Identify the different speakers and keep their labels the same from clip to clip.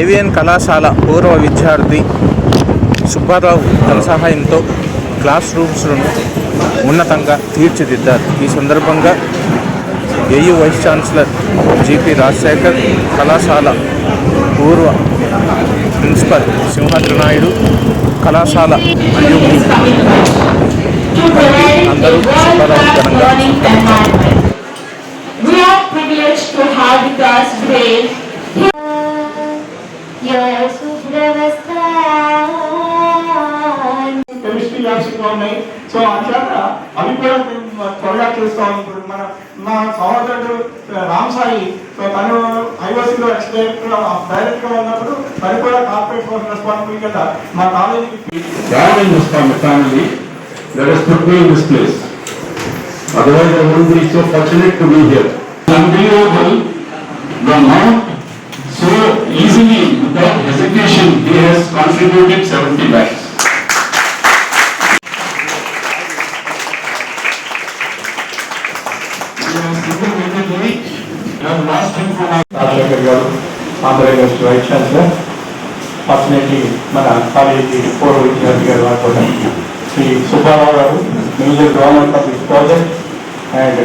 Speaker 1: AVN కళాశాల పూర్వ విద్యార్థి సుబ్బారావు తన సహాయంతో క్లాస్ రూమ్స్ను ఉన్నతంగా తీర్చిదిద్దారు. ఈ సందర్భంగా AU vice chancellor GP Rajasekhar కళాశాల పూర్వ ప్రిన్సిపల్ సింహాద్రి నాయుడు కళాశాల అందరూ సుబ్బారావు ఘనంగా
Speaker 2: ఇప్పుడు మన మా సహోదరుడు రామ్ సాయి సో తను ఐఓసీలో ఎక్స్ డైరెక్టర్ డైరెక్ట్గా ఉన్నప్పుడు తను కూడా కార్పొరేట్ ఫోర్స్ రెస్పాన్సిబుల్ కదా మా కాలేజీకి
Speaker 3: Gathering was from the family that has put me in this place. Otherwise, I wouldn't be so fortunate to be here. Unbelievable, the amount, so easily, without hesitation, he
Speaker 2: Rajasekhar గారు Andhra university vice chancellor fortunately మన college పూర్వ విద్యార్థి గారు వారు కూడా శ్రీ సుబ్బారావు గారు major government of this project and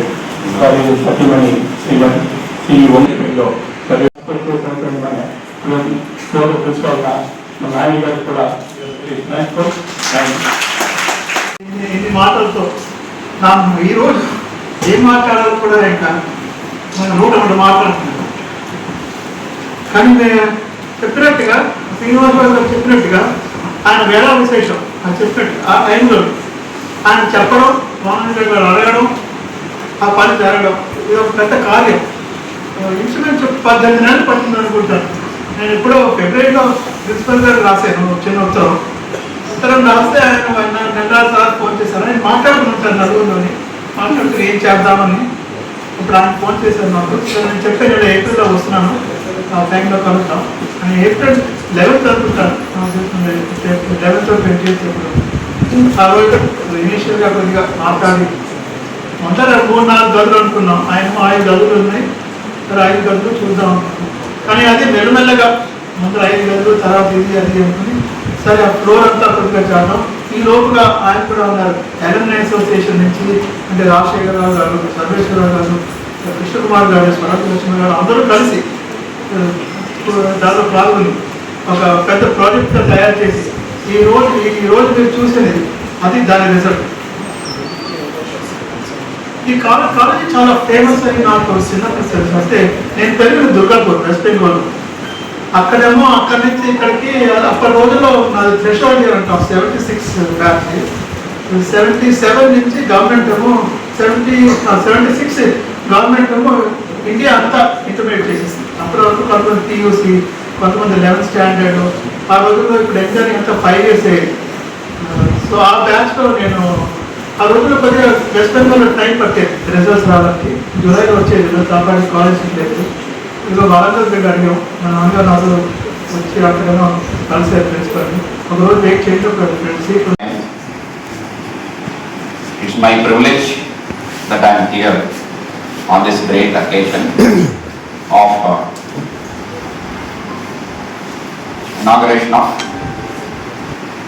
Speaker 2: college Satyamani Srimani Shri వంశంలో principal మన పూర్వ గా మన నాయని గారు కూడా
Speaker 4: ఇన్ని మాటలతో నాకు ఈరోజు ఏం మాట్లాడాలో కూడా ఇంకా మన నూట రెండు మాట్లాడుతున్నాను కానీ నేను చెప్పినట్టుగా శ్రీనివాసరావు గారు చెప్పినట్టుగా ఆయన వేళ విశేషం. ఆయన చెప్పినట్టు ఆ టైంలో ఆయన చెప్పడం మోహన్ గారు అడగడం ఆ పని జరగడం ఇది ఒక పెద్ద కార్యం. ఇన్సూరెన్స్ పద్దెనిమిది నెలలు పడుతుంది అనుకుంటాను. నేను ఎప్పుడో ఫిబ్రవరిలో ప్రిన్సిపల్ గారు రాశాను చిన్న ఉత్తరం. ఉత్తరం రాస్తే ఆయన ఆయన నెల సార్ ఫోన్ చేశారు. ఆయన మాట్లాడుకుంటాను నలుగురిలోని. మాట్లాడుతూ ఏం చేద్దామని. ఇప్పుడు ఆయన ఫోన్ చేశాను నాకు. నేను చెప్పాను నేను ఏప్రిల్లో వస్తున్నాను. ఆ టైంలో అని ఏప్రిల్ లెవెన్త్ అనుకుంటాను లెవెన్త్ ట్వంటీ ఎయిత్ ఆ రోజు ఇనీషియల్గా కొద్దిగా మాట్లాడి. మొదట మూడు నాలుగు గదులు అనుకున్నాం. ఆయన ఐదు గదులు ఉన్నాయి. మరి ఐదు గదులు చూద్దాం అనుకున్నాం. కానీ అది మెల్లమెల్లగా ముందు ఐదు గదులు తర్వాత ఇది అది అనుకుని సరే ఆ ఫ్లోర్ అంతా కొద్దిగా చేద్దాం ఈ లోపుగా ఆయన కూడా ఉన్నారు. ఎలమ్నై అసోసియేషన్ నుంచి అంటే రాజశేఖరరావు గారు సర్వేశ్వరరావు గారు కృష్ణకుమార్ గారు స్వరాజ్ లక్ష్మణ్ గారు అందరూ కలిసి దానిలో దాంట్లో పాల్గొని ఒక పెద్ద ప్రాజెక్ట్ తయారు చేసి ఈ రోజు ఈ రోజు మీరు చూసేది అది దాని రిజల్ట్ ఈ కాలేజ్ కాలేజీ చాలా ఫేమస్ అని నాకు చిన్నప్పుడు తెలిసి. వస్తే నేను పెరిగిన దుర్గాపూర్ వెస్ట్ బెంగాల్ అక్కడేమో అక్కడి నుంచి ఇక్కడికి అప్పటి రోజుల్లో నాది థ్రెషోల్డ్ ఇయర్ అంటాం seventy six batch seventy seven నుంచి గవర్నమెంట్ ఏమో సెవెంటీ సెవెంటీ సిక్స్ గవర్నమెంట్ ఏమో ఇండియా అంతా ఇంటర్మీడియట్ చేసేసింది. అప్పటి వరకు కొంతమంది టీయూసీ కొంతమంది లెవెన్త్ స్టాండర్డ్ ఆ రోజుల్లో ఇప్పుడు ఇంజనీరింగ్ ఎంత ఫైవ్ ఇయర్స్ సో ఆ బ్యాచ్లో నేను ఆ రోజుల్లో కొద్దిగా వెస్ట్ బెంగాల్లో టైం పట్టేది. రిజల్ట్స్ రావడానికి. జూలైలో వచ్చేది. కాబట్టి కాలేజ్ లేదు ఇదిగో వరంగల్ దగ్గర అడిగాం. మన అందరూ నాకు వచ్చి అక్కడేమో కలిసే ప్రిన్సిపల్ ఒక రోజు వెయిట్ చేసి ఒక seat
Speaker 5: It's my privilege that I am here on this great occasion of uh, inauguration of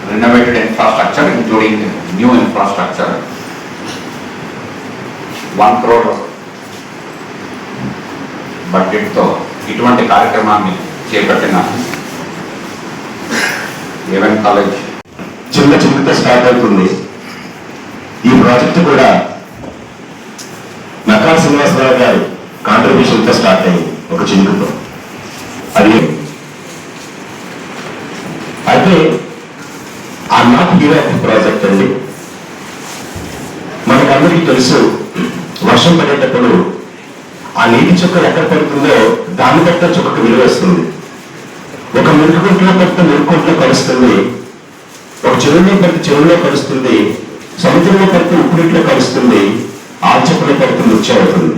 Speaker 5: renovated infrastructure, including new infrastructure. One crore బడ్జెట్తో ఇటువంటి కార్యక్రమాన్ని చేపట్టిన ఏవెన్ కాలేజ్
Speaker 3: చిన్న చిన్నతో స్టార్ట్ అవుతుంది ఈ ప్రాజెక్ట్ కూడా నకాల శ్రీనివాసరావు గారు కాంట్రిబ్యూషన్తో స్టార్ట్ అయింది ఒక చిన్నతో అది అలాగే ఆ నాట్ హీరో ప్రాజెక్ట్ అండి. మనకందరికీ తెలుసు వర్షం పడేటప్పుడు ఆ నీటి చుక్కలు ఎక్కడ పడుతుందో దాన్ని బట్ట చుక్కకు విలువ వస్తుంది. ఒక మెరుగుకుంట్లో పడితే మెరుగుకుంట్లో కలుస్తుంది. ఒక చెరువులో పడితే చెరువులో కలుస్తుంది. సముద్రంలో పడితే ఉప్పునీటిలో కలుస్తుంది. ఆల్చప్పులో పడితే నృత్యం అవుతుంది.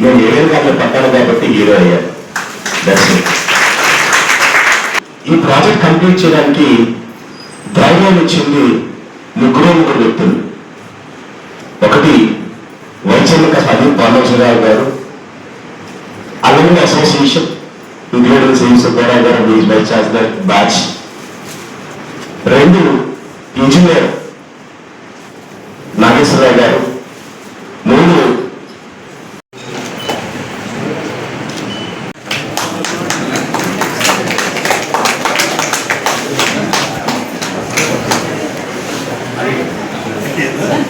Speaker 3: నేను ఏ గారిలో పట్టాను కాబట్టి హీరో అయ్యాను. దర్శనం. ఈ ప్రాజెక్ట్ కంప్లీట్ చేయడానికి ధైర్యాన్ని ఇచ్చింది ముగ్గురు ముగ్గురు వ్యక్తులు. ఒకటి వైద్యుల సదీప్ పాలరావు గారు alumni association including Shri Subbarao గారు మీ వైస్ ఛాన్సలర్ బ్యాచ్. రెండు ఇంజనీర్ నాగేశ్వరరావు గారు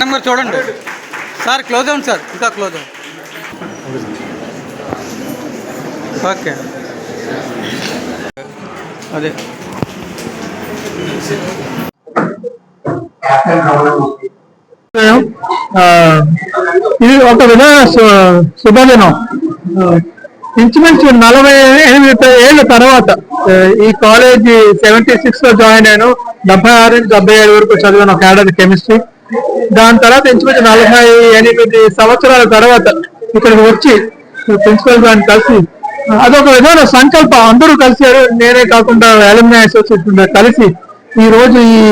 Speaker 6: నెంబర్ చూడండి. సార్ క్లోజ్ అవును సార్. ఇంకా క్లోజ్ అవ్వండి ఓకే. అదే.
Speaker 7: ఇది ఒక విధంగా శుభదినం. ఇంచుమించు నలభై ఎనిమిది ఏళ్ళ తర్వాత ఈ కాలేజీ సెవెంటీ సిక్స్లో జాయిన్ అయ్యాను. డెబ్బై ఆరు నుంచి డెబ్బై ఏడు వరకు చదివాను ఒక ఏడాది కెమిస్ట్రీ దాని తర్వాత ఇంచుమించు నలభై ఎనిమిది సంవత్సరాల తర్వాత ఇక్కడికి వచ్చి ప్రిన్సిపల్ గారిని కలిసి అదొక విధమైన సంకల్పం. అందరూ కలిసారు నేనే కాకుండా అలుమినీ అసోసియేషన్ కలిసి ఈ రోజు ఈ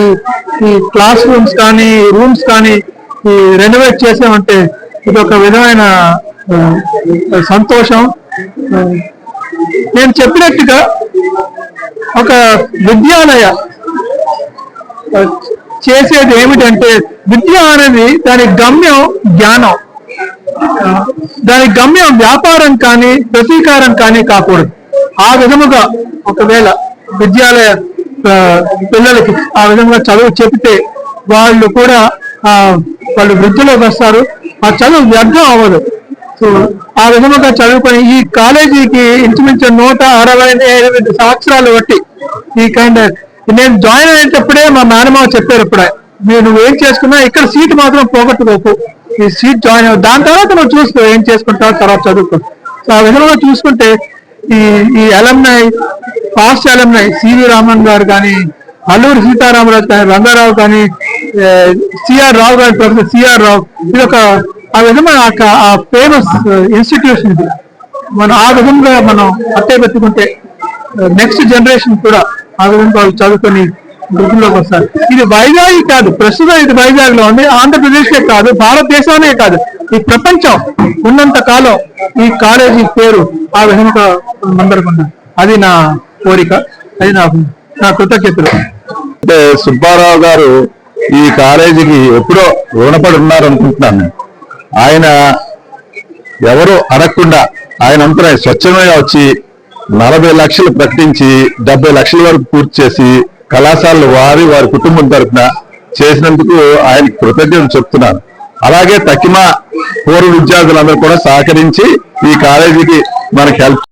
Speaker 7: ఈ క్లాస్ రూమ్స్ కానీ రూమ్స్ కానీ ఈ రెనోవేట్ చేసామంటే ఇది ఒక విధమైన సంతోషం. నేను చెప్పినట్టుగా ఒక విద్యాలయ చేసేది ఏమిటంటే విద్య అనేది దాని గమ్యం జ్ఞానం. దాని గమ్యం వ్యాపారం కానీ ప్రతీకారం కానీ కాకూడదు. ఆ విధముగా ఒకవేళ విద్యాలయ పిల్లలకి ఆ విధంగా చదువు చెబితే వాళ్ళు కూడా వాళ్ళు వృద్ధిలోకి వస్తారు. ఆ చదువు వ్యర్థం అవ్వదు. సో ఆ విధముగా చదువుకొని ఈ కాలేజీకి ఇంచుమించు నూట అరవై ఎనిమిది సంవత్సరాలు బట్టి ఈ కైండ్ నేను జాయిన్ అయ్యేటప్పుడే మా మేనమావ చెప్పారు ఇప్పుడే మీరు నువ్వేం చేసుకున్నా ఇక్కడ సీట్ మాత్రం పోగొట్టుకోకు. ఈ సీట్ జాయిన్ అవ్వ. దాని తర్వాత నువ్వు చూసుకో ఏం చేసుకుంటావు తర్వాత చదువుకో. సో ఆ విధంగా చూసుకుంటే ఈ ఈ alumni past alumni CV Raman గారు కానీ అల్లూరి సీతారామరాజు కానీ రంగారావు కానీ సిఆర్ రావు గారి ప్రొఫెసర్ సిఆర్ రావు ఇది ఒక ఆ విధంగా ఆ- ఫేమస్ ఇన్స్టిట్యూషన్ ఇది. మనం ఆ విధంగా మనం అట్టే పెట్టుకుంటే నెక్స్ట్ జనరేషన్ కూడా ఆ విధంగా వాళ్ళు చదువుకొని వృద్ధిలోకి వస్తారు. ఇది వైజాగ్ కాదు ప్రస్తుతం ఇది వైజాగ్లో ఉంది. ఆంధ్రప్రదేశ్ కాదు భారతదేశంలోనే కాదు. ఈ ప్రపంచం ఉన్నంత కాలం ఈ కాలేజీ పేరు ఆ విధంగా అందరికి అది నా కోరిక. అది నా నా కృతజ్ఞతలు.
Speaker 8: అంటే సుబ్బారావు గారు ఈ కాలేజీకి ఎప్పుడో రుణపడి ఉన్నారు అనుకుంటున్నాను ఆయన ఎవరు అడగకుండా ఆయన అంతా స్వచ్ఛంగా వచ్చి నలభై లక్షలు ప్రకటించి డెబ్బై లక్షల వరకు పూర్తి చేసి కళాశాలలు వారి వారి కుటుంబం తరఫున చేసినందుకు ఆయన కృతజ్ఞతలు చెప్తున్నాను. అలాగే తక్కిమ పూర్వ విద్యార్థులందరూ కూడా సహకరించి ఈ కాలేజీకి మనకి హెల్ప్